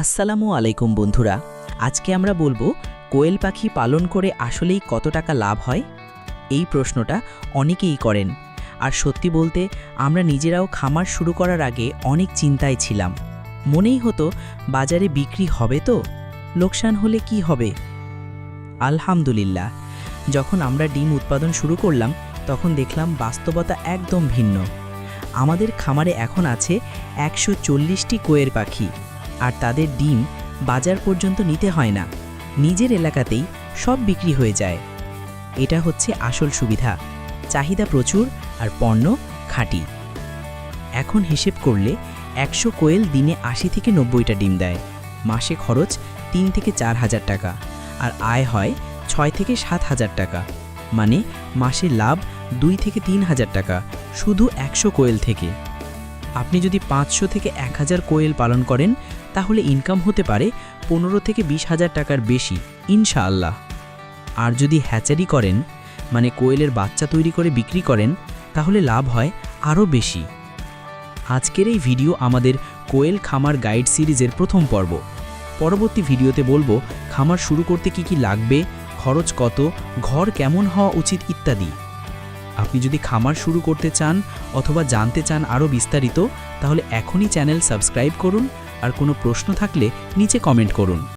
আসসালামু আলাইকুম বন্ধুরা, আজকে আমরা বলব কোয়েল পাখি পালন করে আসলেই কত টাকা লাভ হয়? এই প্রশ্নটা অনেকেই করেন। আর সত্যি বলতে, আমরা নিজেরাও খামার শুরু করার আগে অনেক চিন্তায় ছিলাম। মনেই হতো, বাজারে বিক্রি হবে তো? লোকসান হলে কি হবে? আলহামদুলিল্লাহ। যখন আমরা ডিম উৎপাদন শুরু করলাম, তখন দেখলাম বাস্তবতা একদম ভিন্ন। আমাদের খামারে এখন আছে একশো চল্লিশটি কোয়ের পাখি। আর তাদের ডিম বাজার পর্যন্ত নিতে হয় না। নিজের এলাকাতেই সব বিক্রি হয়ে যায়। এটা হচ্ছে আসল সুবিধা। চাহিদা প্রচুর আর পণ্য খাঁটি। এখন হিসেব করলে একশো কোয়েল দিনে আশি থেকে নব্বইটা ডিম দেয়। মাসে খরচ তিন থেকে চার হাজার টাকা আর আয় হয় ছয় থেকে সাত হাজার টাকা। মানে মাসে লাভ দুই থেকে তিন হাজার টাকা। শুধু একশো কোয়েল থেকে। আপনি যদি পাঁচশো থেকে এক হাজার কোয়েল পালন করেন, তাহলে ইনকাম হতে পারে পনেরো থেকে বিশ হাজার টাকার বেশি, ইনশাআল্লাহ। আর যদি হ্যাচারি করেন মানে কোয়েলের বাচ্চা তৈরি করে বিক্রি করেন, তাহলে লাভ হয় আরও বেশি। আজকের এই ভিডিও আমাদের কোয়েল খামার গাইড সিরিজের প্রথম পর্ব। পরবর্তী ভিডিওতে বলব, খামার শুরু করতে কি কি লাগবে, খরচ কত, ঘর কেমন হওয়া উচিত ইত্যাদি। আপনি যদি খামার শুরু করতে চান অথবা জানতে চান আরও বিস্তারিত, তাহলে এখনই চ্যানেল সাবস্ক্রাইব করুন আর কোনো প্রশ্ন থাকলে নিচে কমেন্ট করুন।